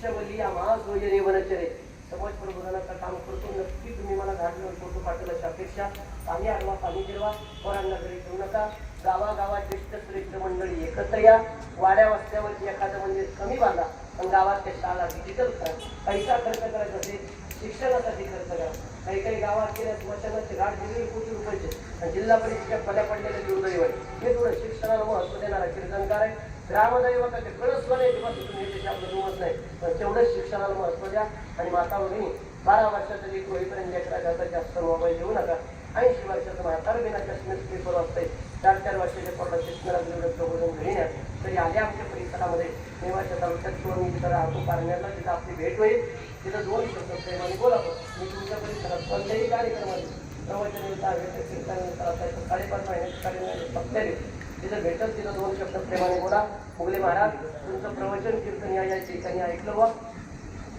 शिष्यवल्ली या महासोयरे वनचरे समाज प्रबोधनाचं काम करतो. नक्की तुम्ही मला घालून फोटो पाठवला अशी अपेक्षा. पाणी आडवा पाणी जिरवा पोरांना घरी ठेवू नका. गावागावात ज्येष्ठ श्रेष्ठ मंडळी एकत्र या. वाड्या वस्त्यावरती एखादं मंदिर कमी बांधा. पण गावात त्या शाळा डिजिटल करा. पैसा खर्च करायचा असेल शिक्षणासाठी खर्च करा. काही काही गावात गेल्या वचनाचे गाठ दिली कोटी रुपयाचे. आणि जिल्हा परिषदेच्या पड्या पडलेल्या दुर्दैव आहे हे थोडं शिक्षणाला महत्त्व देणारा कीर्तनकार आहे. ग्रामदैवताचे कळस स्वरे जेव्हा तिथून येते आपलं जमत नाही. पण तेवढंच शिक्षणाला महत्त्व द्या. आणि माता भगिनी बारा वर्षाचं एक होईपर्यंत लेकरा जाता जास्त मोबाईल देऊ नका. ऐंशी वर्षाचं म्हातार बिना चष्मेच पेपर असते. चार चार वर्षाच्या पोटा चष्मेला जेवढं प्रबोधन घरी न्या तरी आल्या आमच्या परिसरामध्ये. नेवाच्या तालुक्यात किंवा मी तिथं राहतो. कारण्याला तिथं आपली भेट होईल. तिथं दोन शब्द प्रेमाने बोलावं मी तुमच्या परिसरात कोणत्याही कार्यक्रमात प्रवचन येता कीर्तन येता साडेपाच महिन्याचे कार्यक्रम सप्त्याने तिथं भेटत तिथं दोन शब्द प्रेमाने बोला. मुगले महाराज तुमचं प्रवचन कीर्तन या या ठिकाणी ऐकलं बा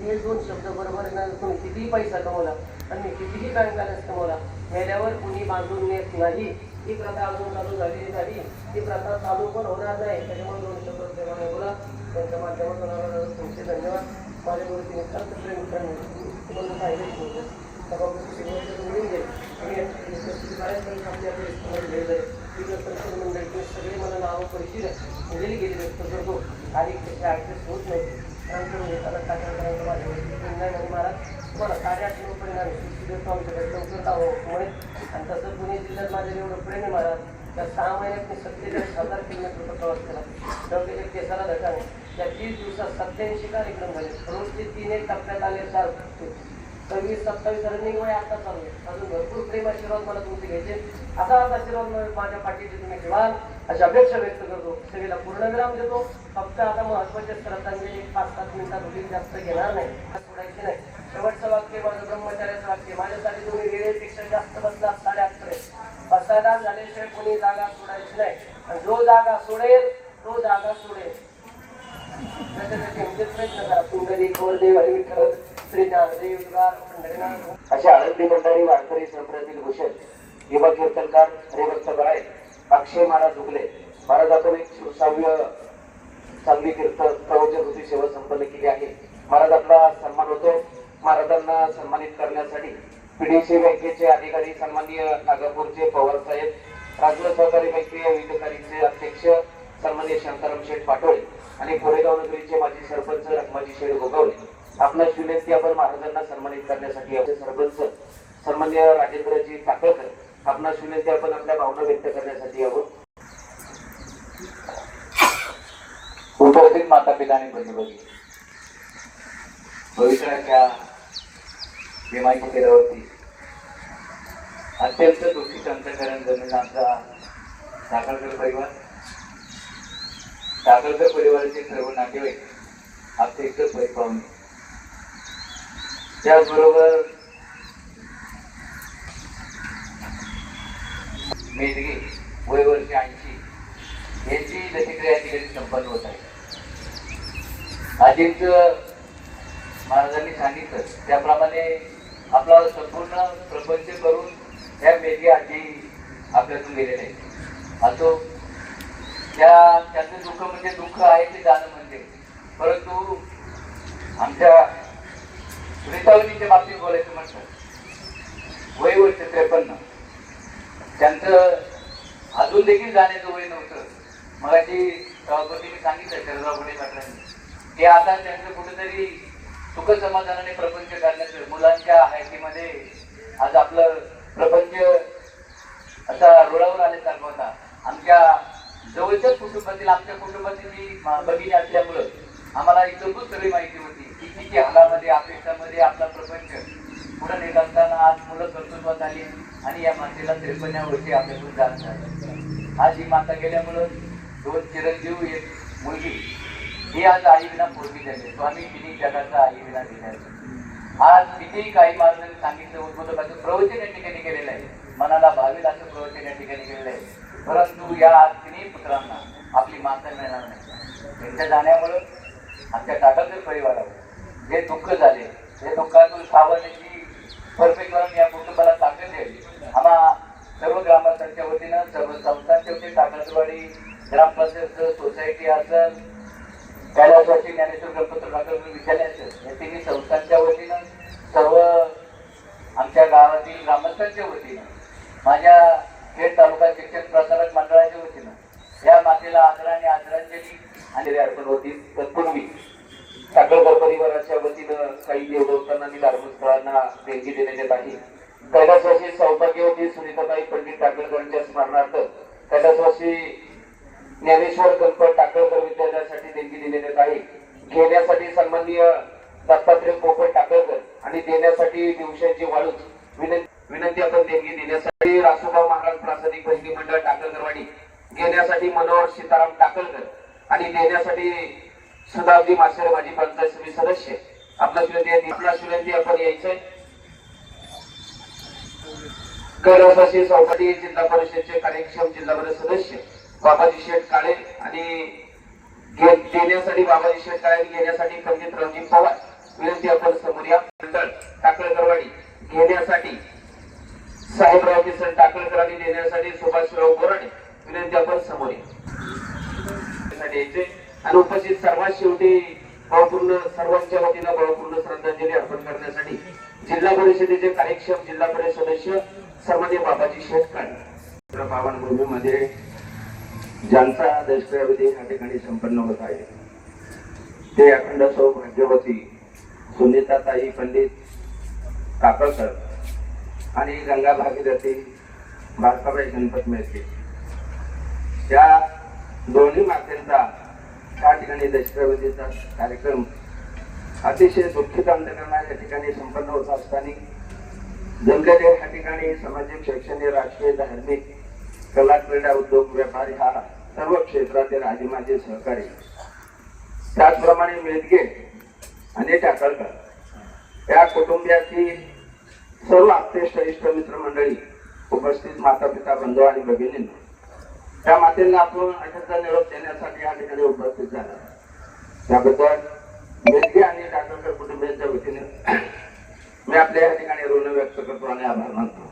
हे दोन शब्द बरोबर तुम्ही कितीही पैसा कमवला आणि मी कितीही काय कमवला मेल्यावर कुणी बांधून नेत नाही. ही प्रथा अजून चालू झालेली नाही. ती प्रथा चालू पण होणार नाही. त्याच्यामुळे दोन शब्द प्रेमाने बोला. त्यांच्या माध्यमातून तुमचे धन्यवाद. माझ्या गोष्टी खरंच प्रेम मित्रांनो तुम्हाला सांगितलं मिळून गेले आणि आपल्याकडे भेट आहे मंडळी सगळे मला नावं परिचित आहे दिलेली गेली व्यक्त करतो आणि ॲडजस्ट होत नाही. परंतु येताना काय करायचं माझ्या नाही म्हणे महाराज. तुम्हाला कार्यात्मक परिणाम देतो आमच्याकडे लवकर त्यामुळे आणि तसं पुणे जिल्ह्यात माझ्या एवढं प्रेम आहे महाराज. त्या सहा महिन्यात मी सत्तेचाळीस हजार किलोमीटरचा प्रवास केला. डोक्याच्या केसाला धकाने त्या तीस दिवसात सत्याऐंशी कार्यक्रम झाले. रोज ते तीन एक टप्प्यात आले चार सव्वीस सत्तावीस रनिंग वय आता चालू आहे. अजून भरपूर प्रेम आशीर्वाद मला तुमचे घ्यायचे असाच आशीर्वाद माझ्या पाठीचे तुम्ही ठेवाल अशी अपेक्षा व्यक्त करतो. सगळीला पूर्णविराम देतो. फक्त आता महत्त्वाचे श्रद्धांजली एक पाच सात मिनिटात होईल जास्त घेणार नाही. सोडायची नाही. शेवटचं वाक्य माझं ब्रह्मचार्याचं वाक्य. माझ्यासाठी तुम्ही वेळेपेक्षा जास्त बसला साडे अकरा बसायला झाल्याशिवाय कोणी जागा सोडायची नाही. आणि जो जागा सोडेल तो जागा सोडेल. अशा आळंदी मंडळी वारकरी संप्रदायातील भूषण युवा कीर्तनकार हरिभक्त बाळे अक्षय महाराज उगले महाराजातून एक सुसाव्य चांगली कीर्तन प्रवचन होती सेवा संपन्न केली आहे. महाराज आपला सन्मान होतो. महाराजांना सन्मानित करण्यासाठी पीडीसी बँकेचे अधिकारी सन्माननीय नागापूरचे पवार साहेब राज्य सहकारी बँके विधकारीचे अध्यक्ष सन्माननीय शांताराम शेठ पाटोळे आणि कोरेगाव नगरीचे माजी सरपंच रखमाजी शेठ गोगावले. आपला शून्य आपण महाराजांना सन्मानित करण्यासाठी आपले सरपंच सन्मान्य राजेंद्रजी टाकळकर आपणास विनंती आपण आपल्या भावना व्यक्त करण्यासाठी आहोत. उपस्थित माता पिता आणि बंधू भगिनी भविष्याच्या विमाची केल्यावरती अत्यंत दुःखी संतकरण जमीन आमचा टाकळकर परिवार टाकळकर परिवाराचे सर्व नातेवाईक आपले इतर परिपावणे त्याचबरोबर मेदगी वय वर्ष ऐंशी यांची लसीक्रिया ठिकाणी संपन्न होत आहे. आजींच महाराजांनी सांगितलं त्याप्रमाणे आपला संपूर्ण प्रपंच करून त्या मेधी आधी आपल्यातून गेलेले आहेत. असो त्या त्यांचं दुःख म्हणजे दुःख आहे ते जाणं म्हणजे. परंतु आमच्या सुनीतावलीच्या बाबतीत बोलायचं म्हटलं वय वर्ष त्रेपन्न. त्यांचं अजून देखील जाण्याचं वय नव्हतं. जी सभापतींनी सांगितलं शरदराव पाटलांनी ते आता त्यांचं कुठेतरी सुख समाधानाने प्रपंच करण्याचं मुलांच्या हायकीमध्ये आज आपलं प्रपंच असा रुळावर आल्यासारखा होता. आमच्या जवळच्याच कुटुंबातील आमच्या कुटुंबातील मी भगिनी असल्यामुळं आम्हाला इतरभूत सगळी माहिती होती. की किती हालामध्ये अपेक्षामध्ये आपला प्रपंच पुढे नेत असताना आज मुलं कर्तृत्वात आली आणि या मातेला त्रेपन्या वर्षी आपल्याकडून जात झालं. आज ही माता गेल्यामुळं दोन चिरंजीव एक मुलगी ही आज आईविना पूर्वी झाले. झाली स्वामी तिन्ही जगाचा आई विना दिल्याचं आज कितीही काही महाराजांनी सांगितलं उद्बोधकाचं प्रवचन या ठिकाणी केलेलं आहे. मनाला भावेल असं प्रवचन या ठिकाणी केलेलं आहे. परंतु या आज तिन्ही पुत्रांना आपली माता मिळणार नाही. त्यांच्या जाण्यामुळं आमच्या टाटाकर परिवारावर जे दुःख झाले ते दुःखातून सावरण्याची परफेक्ट लावून या कुटुंबाला ताकद द्यावी आम्हा सर्व ग्रामस्थांच्या वतीनं सर्व संस्थांच्या वतीने टाकासवाडी ग्रामपंचायत सोसायटी असेल कैलासवासी ज्ञानेश्वर गणपती ठाकरे विद्यालयाचं या तिन्ही संस्थांच्या वतीनं सर्व आमच्या गावातील ग्रामस्थांच्या वतीनं माझ्या खेड तालुका शिक्षण प्रसारक मंडळाच्या वतीनं या मातेला आदर आणि आदरांजली आणि अर्पण होती तत्पूर्वी. टाकळकर परिवाराच्या वतीनं काही देवदेवतांना आणि धार्मिक स्थळांना देणगी देण्यात येत आहे. कैलासवासी सौभाग्यवती सुनीताबाई पंडित टाकळकरांच्या स्मरणार्थ कैलासवासी ज्ञानेश्वर गणपत टाकळकर विद्यालयासाठी देणगी देण्यात येत आहे. घेण्यासाठी सन्माननीय दत्तात्रय पोपट टाकळकर आणि देण्यासाठी दिवसांची वाळूच विनंती विनंती आपण देणगी देण्यासाठी रासोबा महाराज प्रासादिक पहिली मंडळ टाकळकरवाडी. घेण्यासाठी मनोहर सीताराम टाकळकर आणि देण्यासाठी सुधाबजी मास्टर माझी पंचायत समिती सदस्य आपला विनंती आपला विनंती आपण यायचंय. कैलासाशी चौपाटी जिल्हा परिषदचे कार्यक्षम जिल्हा परिषद सदस्य बाबाजी शेठ काळे आणि देण्यासाठी बाबाजी शेठ काळे घेण्यासाठी पंडित रणजित पवार. विनंती आपण समोर या. टाकळकरवाडी घेण्यासाठी साहेबराव किसन टाकळकर आणि देण्यासाठी सुभाषराव बोराडे. विनंती आपण समोर या. साठी यायचे आणि उपस्थित सर्वात शेवटी भावपूर्ण सर्वांच्या वतीनं भावपूर्ण श्रद्धांजली अर्पण करण्यासाठी जिल्हा परिषदेचे कार्यक्षम जिल्हा परिषद सदस्य सर्वदे बाबाजी शेतकर. पावनभूमीमध्ये ज्यांचा दशक्रियाविधी ह्या ठिकाणी संपन्न होत आहे ते अखंड सौ भाग्यवती सुनीताताई पंडित काकळकर आणि गंगा भागीरथी भारताबाई गणपत मेहते त्या दोन्ही मातेंचा त्या ठिकाणी दशरावतीचा कार्यक्रम अतिशय दुःखित अंतकरणा या ठिकाणी संपन्न होत असताना जमलेले या ठिकाणी सामाजिक शैक्षणिक राजकीय धार्मिक कला क्रीडा उद्योग व्यापार ह्या सर्व क्षेत्रातील आजीमाजी सहकारी. त्याचप्रमाणे मेदगे आणि टाकळकर या कुटुंबियाची सर्व आप्तेष्ट इष्ट मित्र मंडळी उपस्थित माता पिता बंधू आणि भगिनींना त्या मातेला आपण अशाचा निरोप देण्यासाठी या ठिकाणी उपस्थित झाला. त्याबद्दल मेदगे आणि टाकळकर कुटुंबियांच्या वतीने मी आपल्या या ठिकाणी ऋण व्यक्त करतो आणि आभार मानतो.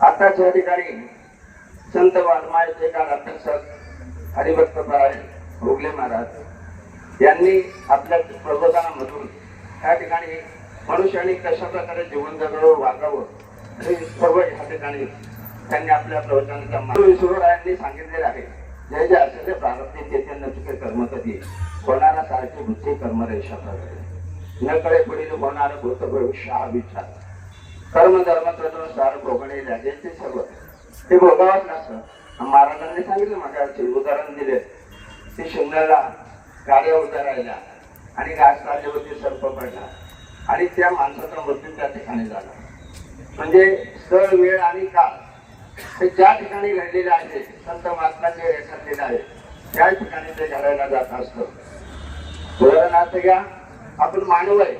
आताच या ठिकाणी संत वाल्मायचे काल अभ्यासक हरिभक्त परायण भोगले महाराज यांनी आपल्या प्रबोधनामधून या ठिकाणी मनुष्याने कशा प्रकारे जीवन जगावं वागावं हे सर्व या ठिकाणी त्यांनी आपल्या प्रवचनाच्या माध्यमातून विश्वरायांनी सांगितलेले आहे. जय जय असेल प्रारब्धी चैतन्य चुके कर्म कधी होणारा सारखे बुद्धी कर्म रेषा न कळे पुढील होणार भूत भविष्य हा विचार. कर्म धर्म सार भोगणे राजांचे सर्व. ते भोगावंच लागतं. महाराजांनी सांगितलं माझ्या उदाहरण दिले. ते शिंगणाला गाड्या उभ्या राहिल्या आणि घास सर्प पडला. आणि त्या माणसाचा मृत्यू त्या ठिकाणी झाला. म्हणजे स्थळ वेळ आणि काळ ते ज्या ठिकाणी घडलेले आहे संत महात्मांनी रेखाटलेले आहे त्या ठिकाणी ते घडायला जात असत. उदाहरणार्थ घ्या आपण मानव आहे.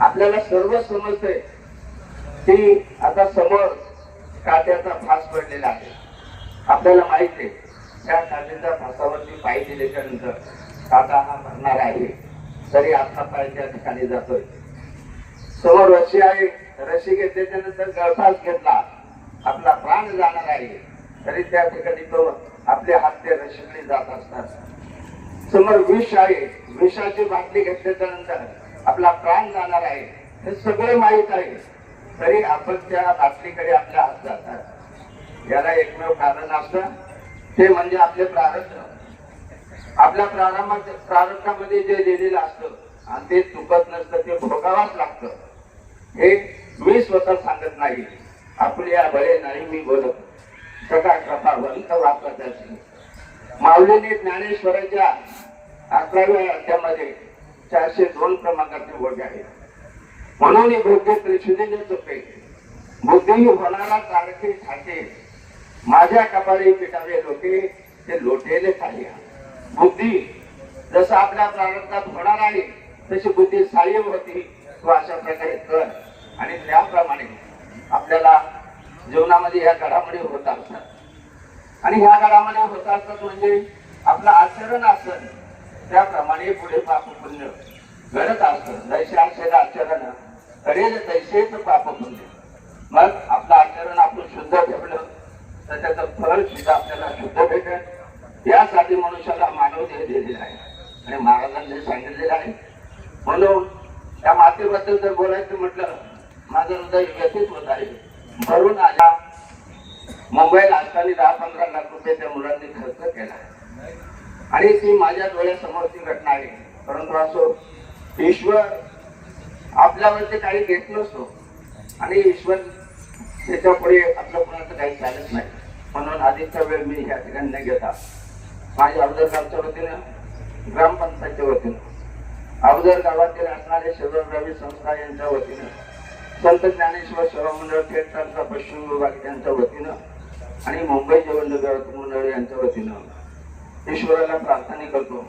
आपल्याला सर्व समजते की आता समोर काट्याचा फास पडलेला आहे. आपल्याला माहीत आहे त्या काट्याच्या फासावरती पाय दिल्याच्या नंतर काटा हा भरणार आहे. तरी आपला पाय त्या ठिकाणी जातोय. समोर रशी आहे रशी घेतल्याच्या नंतर गळफास घेतला. आपला प्राण जाणार आहे. तरी त्या ठिकाणी तो आपले हात ते जात असतात समोर विष आहे. विषाची बाटली घेतल्याच्या नंतर आपला प्राण जाणार आहे. हे सगळं माहीत आहे. तरी आपण त्या बाटलीकडे आपल्या हात जातात याला एकमेव कारण असतं ते म्हणजे आपले प्रारब्ध. आपल्या प्रारंभात प्रारब्धामध्ये जे लिहिलेलं असतं आणि ते चुकत नसतं ते भोगावाच लागतं. हे मी स्वतः सांगत नाही. आपल्या बरे नाही मी बोलत. सदा कृपा वंत वापरत असे. माऊलीने ज्ञानेश्वराच्या अकराव्या अध्यामध्ये चारशे दोन क्रमांकाचे वर्ग आहे. म्हणून ही भोग्य त्रिशुलीने चुके बुद्धी होणारा तारखे ठाके माझ्या कपाळी पिटावे लोके ते लोटेले काही बुद्धी जसं आपल्या प्रारंभात होणार आहे तशी बुद्धी साह्य होती तो अशा प्रकारे कर आणि त्याप्रमाणे आपल्याला जीवनामध्ये ह्या घडामोडी होत असतात. आणि ह्या घडामोडी होत असतात म्हणजे आपलं आचरण असतं त्याप्रमाणे पुढे पाप पुण्य घडत असतं. जैसे असेल आचरण करेल तैसेच पाप पुण्य. मग आपलं आचरण आपण शुद्ध ठेवलं तर त्याचं फळ सुद्धा आपल्याला शुद्ध भेटेल. यासाठी मनुष्याला मानव देह दिलेला आहे. आणि महाराजांनी सांगितलेलं आहे. म्हणून त्या मातेबद्दल जर बोलायचं म्हटलं माझं हृदय व्यथित होत आहे. भरून आल्या मुंबईला असताना दहा पंधरा लाख रुपये त्या मुलांनी खर्च केला. आणि ती माझ्या डोळ्यासमोरची घटना आहे. परंतु असो ईश्वर आपल्यावरती काही घेत नसतो. आणि ईश्वर त्याच्या पुढे आपलं कुणाचं काही चालत नाही. म्हणून अधिकचा वेळ मी ह्या ठिकाणी न घेता माझ्या अगोदर गावच्या वतीनं ग्रामपंचायतच्या वतीनं अगोदर गावातील असणारे शिवरावी संस्था यांच्या वतीनं संत ज्ञानेश्वर सेवा मंडळ खेडचा पश्चिम विभाग यांच्या वतीनं? आणि मुंबई जेवण मंडळ यांच्या वतीनं. ईश्वराला प्रार्थना करतो.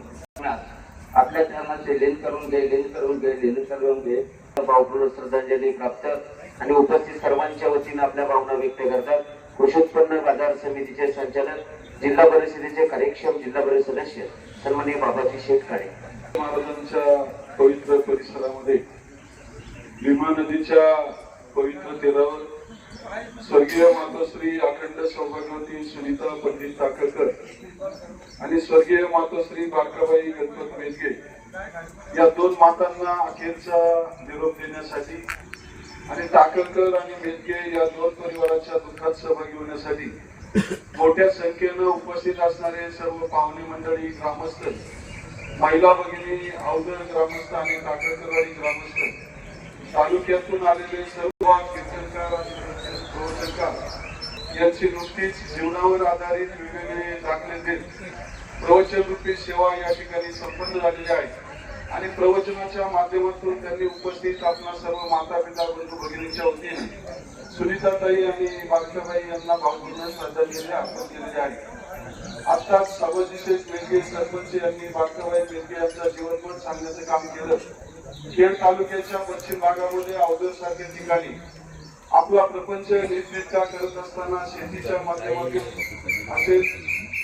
आपल्या चरणाचे लीन करून घे लीन करून घे लीन करून घे. भावपूर्ण श्रद्धांजली प्राप्त आणि उपस्थित सर्वांच्या वतीनं आपल्या भावना व्यक्त करतात. कृषी उत्पन्न बाजार समितीचे संचालक जिल्हा परिषदेचे कार्यक्षम जिल्हा परिषद सदस्य सन्माननीय बाबाजी शेटकाळे. महाराजांच्या पवित्र परिसरामध्ये भीमा नदीच्या पवित्र तीरावर स्वर्गीय मातोश्री अखंड सौभाग्यवती सुनीता पंडित टाकरकर आणि स्वर्गीय मातोश्री बारकाबाई गणपत मेदगे या दोन मातांना अखेरचा निरोप देण्यासाठी आणि टाकरकर आणि मेदगे या दोन परिवाराच्या दुःखात सहभागी होण्यासाठी मोठ्या संख्येनं उपस्थित असणारे सर्व पाहुणे मंडळी ग्रामस्थ महिला भगिनी अवघड ग्रामस्थ आणि काकडकरवाडी ग्रामस्थ तालुक्यातून आलेले सर्व कीर्तनकार आणि प्रवचनकार यांची नुकतीच जीवनावर आधारित वेगवेगळे दाखले देत प्रवचन रूपी सेवा या ठिकाणी संपन्न झालेली आहे. आणि प्रवचनाच्या माध्यमातून त्यांनी उपस्थित आपल्या सर्व माता पिता बंधू भगिनीच्या वतीने सुनीताताई आणि बालकाबाई यांना भावपूर्ण श्रद्धांजली अर्पण केलेली आहे आत्ताच सावजीशेठ मेघे सरपंच यांनी बालकाबाई मेघे यांचा जीवनपट सांगण्याचं काम केलं खेड तालुक्याच्या पश्चिम भागामध्ये अवघड सारख्या ठिकाणी आपला प्रपंच नीटनेटका करत असताना शेतीच्या माध्यमातून असेल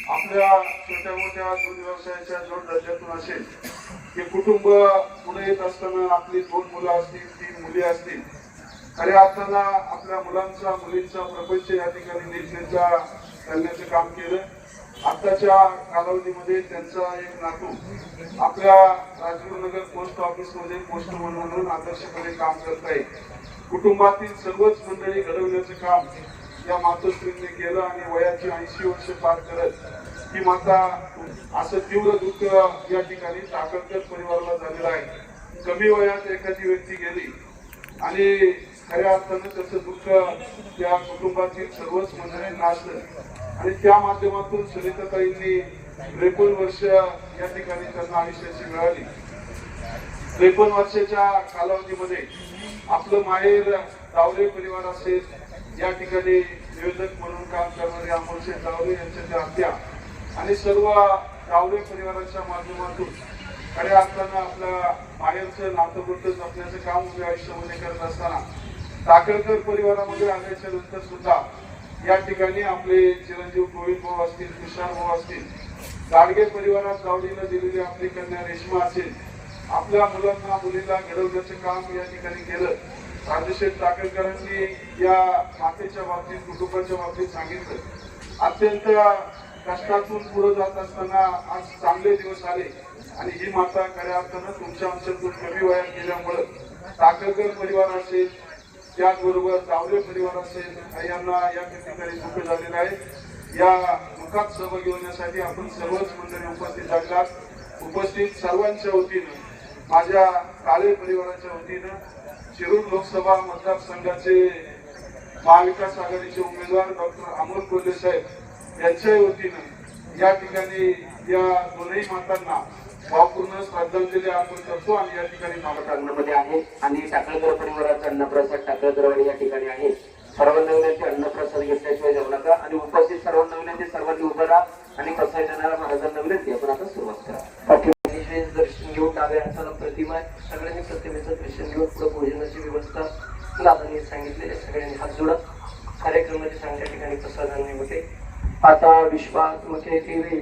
आपल्या छोट्या मोठ्या दूध व्यवसायाच्या जोड दर्जातून असेल हे कुटुंब पुढे येत असताना आपली दोन मुलं असतील तीन मुली असतील खऱ्या अर्थानं आपल्या मुलांचा मुलींचा प्रपंच या ठिकाणी नीटनेटका करण्याचं काम केलं. आताच्या कालावधीमध्ये त्यांचा एक नातू आपल्या राजगुरुनगर पोस्ट ऑफिसमध्ये पोस्टमन म्हणून आदर्शपणे काम करत आहे. कुटुंबातील सर्वच मंडळी घडवण्याचं काम या मातोश्रीने केलं आणि वयाची ऐंशी वर्ष पार करत ही माता असं तीव्र दुःख या ठिकाणी टाकळकर परिवाराला झालेलं आहे. कमी वयात एखादी व्यक्ती गेली आणि खऱ्या अर्थानं त्याचं दुःख त्या कुटुंबातील सर्वच मंडळी नाचलं आणि त्या माध्यमातून सुनीताताईंनी त्रेपन्न वर्ष या ठिकाणी त्यांना आयुष्याची मिळाली. त्रेपन्न वर्षाच्या कालावधीमध्ये आपलं माहेर तावरे परिवार असेल या ठिकाणी निवेदक म्हणून काम करणारे अमोलशे तावरे यांच्या त्या हत्या आणि सर्व तावरे परिवाराच्या माध्यमातून खऱ्या अर्थानं आपल्या माहेरचं नातं जपण्याचं काम उभ्या आयुष्यामध्ये करत असताना साखरकर परिवारामध्ये आल्याच्यानंतर सुद्धा या ठिकाणी आपले चिरंजीव गोविंद भाऊ असतील तुषार भाऊ असतील गाडगे परिवारात गावडीला दिलेली आपली कन्या रेश्मा असेल आपल्या मुलांना मुलीला घडवण्याचं काम या ठिकाणी केलं. राजशेठ टाकळकरांनी या मातेच्या बाबतीत कुटुंबाच्या बाबतीत सांगितलं. अत्यंत कष्टातून पुढे जात असताना आज चांगले दिवस आले. आणि ही माता खऱ्या अर्थानं तुमच्या आमच्यातून कमी वयात गेल्यामुळं टाकळकर परिवार असेल त्याचबरोबर तावरे परिवार असेल यांना या ठिकाणी दुःख झालेलं आहे या दुःखात सहभागी होण्यासाठी आपण सर्वच मंडळी उपस्थित लागलात उपस्थित सर्वांच्या वतीनं माझ्या काळे परिवाराच्या वतीनं शिरूर लोकसभा मतदारसंघाचे महाविकास आघाडीचे उमेदवार डॉक्टर अमोल कोल्हे साहेब यांच्या वतीनं या ठिकाणी या दोनही मातांना भावपूर्ण श्रद्धांजली अर्पण करतो आणि या ठिकाणी नाव प्रांगणामध्ये आहे. आणि टाकळकर परिवाराचा अन्नप्रसाद टाकळकरवाडी या ठिकाणी आहे. सर्वांना विनंती अन्नप्रसाद घेतल्याशिवाय जाऊ नका. आणि उपस्थित सर्वांना विनंती सर्वांनी उभं राहा आणि कसं येणारा महाराजांना विनंती आपण आता सुरुवात करा. दर्शन घेऊन डाव्या हाताला प्रतिमा आहे. सगळ्यांनी प्रतिमेचं दर्शन घेऊन पुढे भोजनाची व्यवस्था दादांनी सांगितलेली. सगळ्यांनी हात जोडा. कार्यक्रमाचे चांगल्या ठिकाणी प्रसादांनी होते आता विश्वात्मके टीव्ही